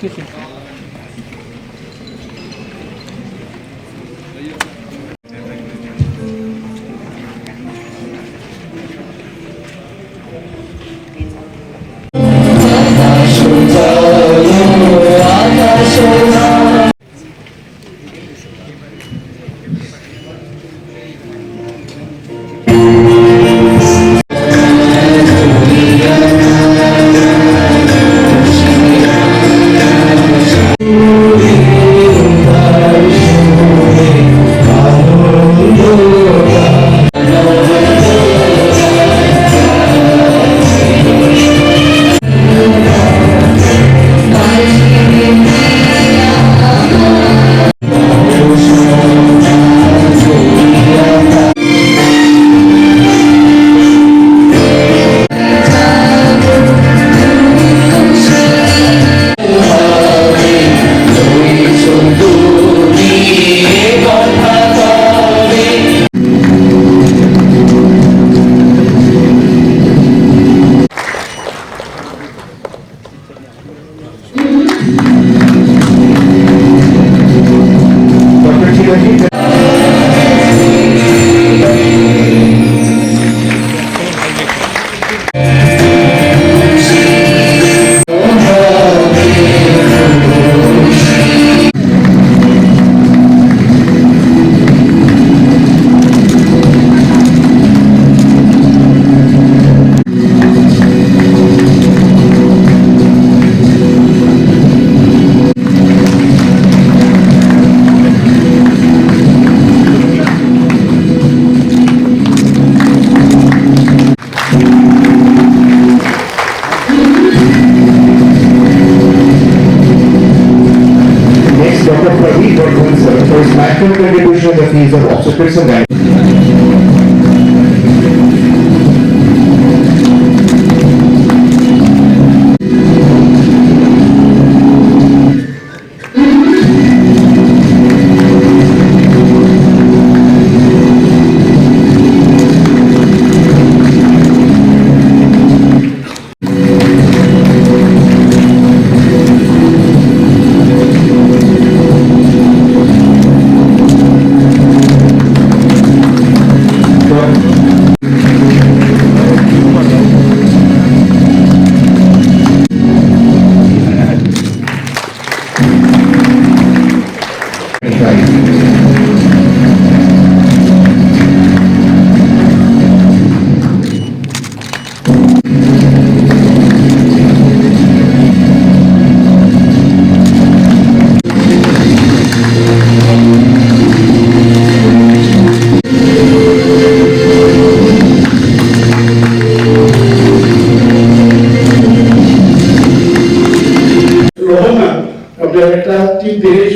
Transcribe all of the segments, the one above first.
Seat So the week or doing the first macro contribution of the fees of obstetrics and gynecology.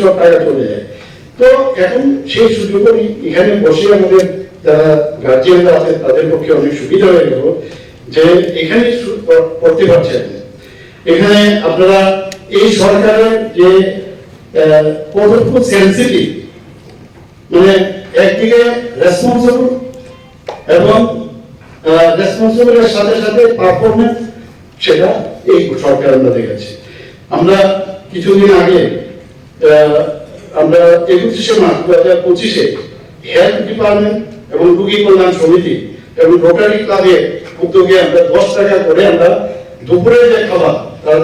সব টাকা চলে যায়। তো এখন সেই সুযোগই এখানে বসে আমাদের যারা গার্জিয়ানরা আছেন, তাদের পক্ষে অনেক সুবিধা হয়ে গেল যে এখানে পড়তে পারছেন এখানে আপনারা এই সরকারের যে সেন্সিটিভ মানে একদিকে রেসপন্সিবল এবং রেসপন্সিবলের সাথে সাথে পারফরমেন্স সেটা এই সরকার আমরা দেখেছি আমরা কিছুদিন আগে আমরা একুশে মার্চ দু হাজার পঁচিশে হেলথ ডিপার্টমেন্ট এবং রুগী কল্যাণ সমিতি এবং রোটারি ক্লাবের উদ্যোগে আমরা দশ টাকা করে আমরা দুপুরের যে খাবার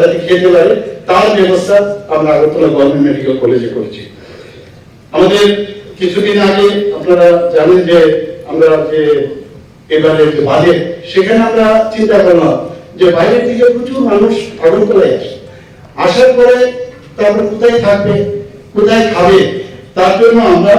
যাতে খেতে পারে, তার ব্যবস্থা আমরা আগরতলা গভর্নমেন্ট মেডিকেল কলেজে করেছি। আমাদের কিছুদিন আগে আপনারা জানেন যে আমরা যে এবারে যে বাজেট সেখানে আমরা চিন্তা করলাম যে বাইরের থেকে প্রচুর মানুষ আগরতলায় আসে। আসার পরে তারপর কোথায় থাকবে, কোথায় খাবে, তার জন্য আমরা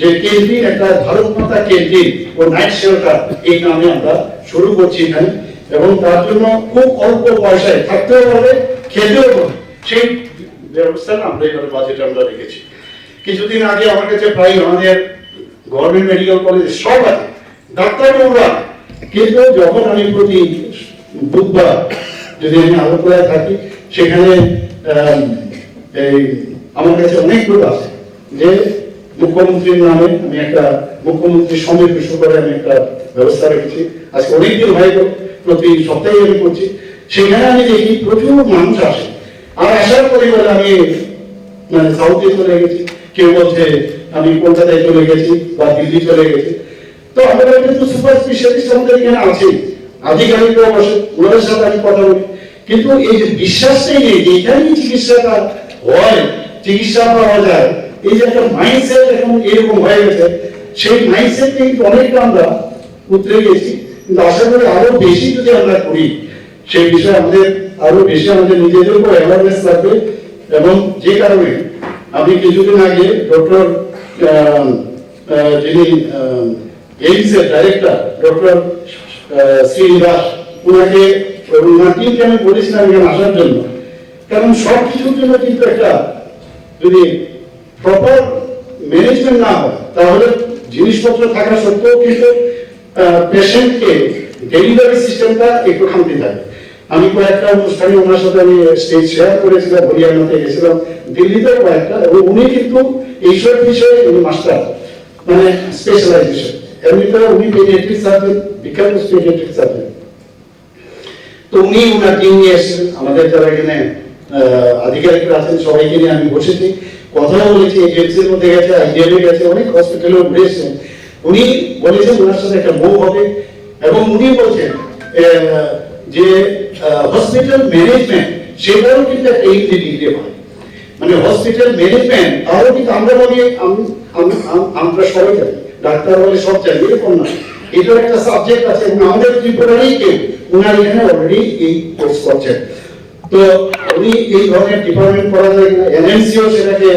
যে ক্যান্টিন একটা ভারত মাতা ক্যান্টিন ও নাইট শেল্টার এই নামে আমরা শুরু করছি এখানে। এবং তার জন্য খুব অল্প পয়সায় থাকতেও পারবে খেতেও পারবে সেই ব্যবস্থা আমরা এবারে বাজেটে আমরা রেখেছি। কিছুদিন আগে আমার কাছে প্রায় আমাদের গভর্নমেন্ট মেডিকেল কলেজে সব আছে, ডাক্তারবাবুরা কিন্তু যখন আমি প্রতি বুধবার যদি আমি আগরতলায় থাকি, সেখানে এই আমার কাছে অনেকগুলো আছে যে মুখ্যমন্ত্রীর নামে আমি একটা মুখ্যমন্ত্রী বিশ্ব করে আমি একটা ব্যবস্থা রেখেছি। আজকে অনেকদিন গেল প্রতি সপ্তাহে আমি করছি। সেখানে আমি দেখি প্রচুর মানুষ আসে। আর আসার পরে বলে আমি মানে সাউথে চলে গেছি। কেউ বলছে আমি কলকাতায় চলে গেছি বা দিল্লি চলে গেছি। তো আমাদের কিন্তু সুপার স্পেশালিস্ট আমাদের এখানে আছে। আধিকারিকরা বসে, ওনাদের সাথে আমি কথা বলি। কিন্তু এই যে বিশ্বাসটাই নেই যে এখানেই চিকিৎসাটা হয় চিকিৎসা পাওয়া যায়। এই যে একটা মাইন্ডসেট এখন এরকম হয়ে গেছে, সেই মাইন্ডসেট কিন্তু অনেকটা আমরা উতরে গেছি কিন্তু আশা করি আরও বেশি যদি আমরা করি, সেই বিষয়ে আমাদের আরও বেশি আমাদের নিজেদের উপর অ্যাওয়ারনেস থাকবে। এবং যে কারণে আমি কিছুদিন আগে ডক্টর যিনি এইমস এর ডাইরেক্টর ডক্টর শ্রীনিবাস ওনাকে ওনার টিমকে আমি বলেছিলাম এখানে আসার জন্য। কারণ সব কিছুর জন্য কিন্তু একটা যদি প্রপার ম্যানেজমেন্ট না হয়, তাহলে জিনিসপত্র থাকা সত্ত্বেও কিন্তু পেশেন্টকে ডেলিভারি সিস্টেমটা একটু খামতি থাকে আমি কয়েকটা অনুষ্ঠানে ওনার সাথে আমি স্টেজ শেয়ার করেছিলাম, হরিয়ানাতে গেছিলাম, দিল্লিতেও কয়েকটা, এবং উনি কিন্তু এইসব বিষয়ে উনি মাস্টার মানে স্পেশালাইজেশন এমনিতে উনি পেডিয়াট্রিক সার্জন বিখ্যাত পেডিয়াট্রিক সার্জন তো উনি ওনার টিম নিয়ে এসেছেন, আমাদের যারা এখানে আধিকারিকরা আছেন, সবাইকে নিয়ে আমি বসেছি। কথা বলেছি এজেন্সির মধ্যে গেছে আইডিয়ালে গেছে, অনেক হসপিটালে ঘুরে উনি বলেছেন ওনার সাথে একটা বউ হবে এবং উনি বলছেন যে হসপিটাল ম্যানেজমেন্ট সেটারও কিন্তু একটা ইংরেজি ডিগ্রি হয় মানে হসপিটাল ম্যানেজমেন্ট তারও কিন্তু আমরা বলি, আম- আম- আম- আমরা সবাই জানি, ডাক্তার বলে সব জানি, এরকম না। এটার একটা সাবজেক্ট আছে আমাদের ত্রিপুরারই কেউ, উনার এখানে অলরেডি এই কোর্স করছেন। তো উনি এই ধরনের ডিপার্টমেন্ট করা যায় কিনা এনএমসিও সেটাকে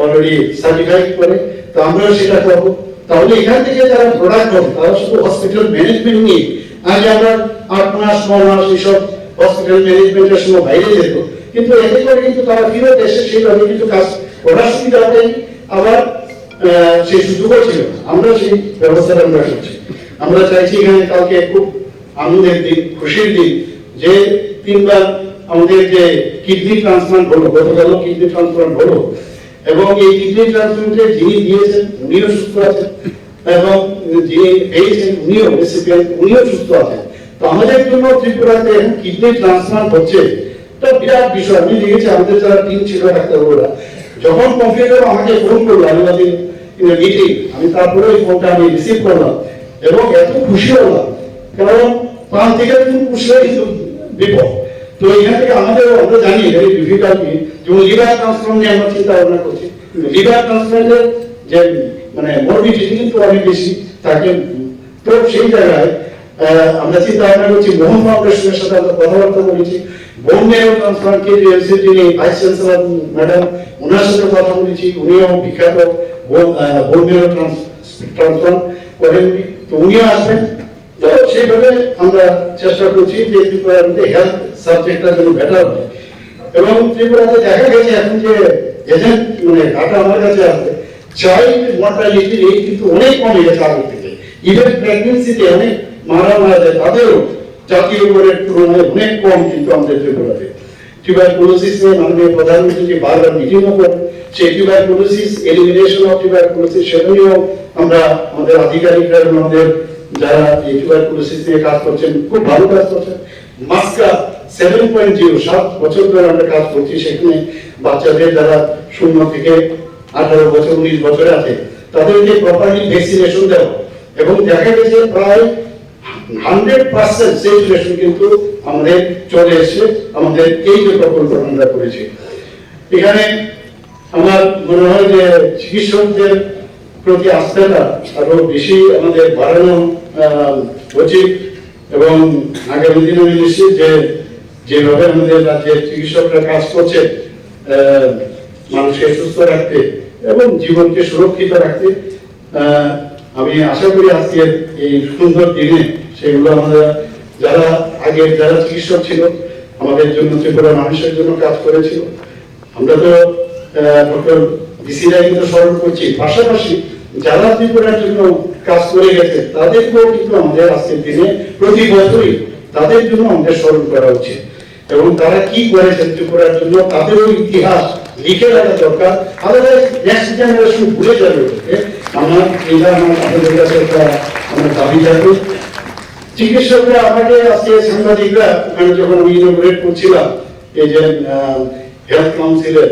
অলরেডি সার্টিফাইড করে, তো আমরাও সেটা করব। তাহলে এখান থেকে যারা প্রোডাক্ট হবে তারা শুধু হসপিটাল ম্যানেজমেন্ট নিয়ে, আগে আমরা আট মাস, ন মাস এইসব হসপিটাল ম্যানেজমেন্টের সময় বাইরে যেত। কিন্তু এতে করে কিন্তু তারা ফিরত এসে সেইভাবে কিন্তু কাজ করার সুবিধা হয় আবার সেই সুযোগও ছিল আমরা সেই ব্যবস্থাটা আমরা করছি। আমরা চাইছি এখানে কালকে খুব আনন্দের দিন, খুশির দিন যে তিনবার আমাদের যে কিডনি ট্রান্সপ্লান্ট হলো, গতকালও কিডনি ট্রান্সপ্লান্ট হলো, এবং এই কিডনি ট্রান্সপ্লান্টে যিনি দিয়েছেন, উনিও সুস্থ আছেন, এবং যিনি পেয়েছেন, উনিও রেসিপিয়েন্ট উনিও সুস্থ আছেন। তো আমাদের জন্য ত্রিপুরাতে কিডনি ট্রান্সপ্লান্ট হচ্ছে। এটা বিরাট বিষয়, আমি দেখেছি আমাদের যারা টিম ছিল, ডাক্তারবাবুরা। যখন কম্পিউটার আমাকে ফোন করল, আমি ওদিন মিটিং আমি তারপরে ওই ফোনটা আমি রিসিভ করলাম, এবং এত খুশি হলাম। কারণ প্রাণ থেকে খুশি হয়ে বিপদ। তো এখান থেকে আমাদের আমরা জানি ভেরি ডিফিকাল্টি যেমন লিভার ট্রান্সপ্লান্ট নিয়ে আমরা চিন্তা ভাবনা করছি। লিভার ট্রান্সপ্লান্টের যে মানে মরবিডিটি কিন্তু অনেক বেশি থাকে। তো সেই জায়গায় আমরা চিন্তা ভাবনা করছি, মোহন ফাউন্ডেশনের সাথে আমরা কথাবার্তা বলেছি। ট্রান্সপ্লান্ট কে জিএমসি যিনি ভাইস চ্যান্সেলর ম্যাডাম ওনার সাথে কথা বলেছি, উনিও বিখ্যাত বোন মেয়র করেন। তো উনিও আসবেন। তো সেইভাবে আমরা চেষ্টা করছি যে ত্রিপুরার মধ্যে হেলথ সাবজেক্টটা যেন বেটার হয়। এবং ত্রিপুরাতে দেখা গেছে এখন যে এজেন্ট মানে ডাটা আমার কাছে আছে চাইল্ড মর্টালিটি রেট কিন্তু অনেক কমে গেছে আগের থেকে। ইভেন প্রেগনেন্সিতে অনেক মারা মারা যায় তাদেরও জাতীয় গড়ের তুলনায় অনেক কম কিন্তু আমাদের ত্রিপুরাতে। টিউবারকুলোসিস নিয়ে মাননীয় প্রধানমন্ত্রী যে বারবার মিটিংও করেন। সেই টিউবারকুলোসিস এলিমিনেশন অফ টিউবারকুলোসিস সেটা নিয়েও আমরা আমাদের আধিকারিকরা আমাদের যারা নিয়ে কাজ করছেন, খুব ভালো কাজ করছেন। মাস্কা সেভেন পয়েন্ট জিরো সাত বছর ধরে আমরা কাজ করছি, সেখানে বাচ্চাদের যারা শূন্য থেকে আঠারো বছর, উনিশ বছরে আছে, তাদেরকে প্রপারলি ভ্যাকসিনেশন দেওয়া। এবং দেখা গেছে প্রায় হান্ড্রেড পার্সেন্ট সেচুরেশন কিন্তু আমাদের চলে এসছে, আমাদের এই যে প্রকল্প আমরা করেছি। এখানে আমার মনে হয় যে চিকিৎসকদের প্রতি আস্থাটা আরও বেশি আমাদের বাড়ানো উচিত এবং আগামী দিনে আমি নিশ্চিত যে যেভাবে আমাদের রাজ্যের চিকিৎসকরা কাজ করছে মানুষকে সুস্থ রাখতে এবং জীবনকে সুরক্ষিত রাখতে আমি আশা করি আজকের এই সুন্দর দিনে সেগুলো আমরা যারা আগের যারা চিকিৎসক ছিল, আমাদের জন্য ত্রিপুরা মানুষের জন্য কাজ করেছিল। আমরা তো ডক্টর বিসিরাই কিন্তু স্মরণ করছি। পাশাপাশি যারা ত্রিপুরার জন্য কাজ করে গেছে, তাদেরকেও কিন্তু আমাদের আজকের দিনে প্রতি বছরই তাদের জন্য আমাদের স্মরণ করা উচিত। এবং তারা কি করেছেন ত্রিপুরার জন্য, তাদেরও ইতিহাস লিখে রাখা দরকার। আদারওয়াইজ নেক্সট জেনারেশন ভুলে যাবে আমার, এটা আমার, আপনাদের কাছে একটা আমার দাবি চিকিৎসকরা আমাকে আজকে সাংবাদিকরা ওখানে যখন আমি ইনোগ্রেট করছিলাম, এই যে হেলথ কাউন্সিলের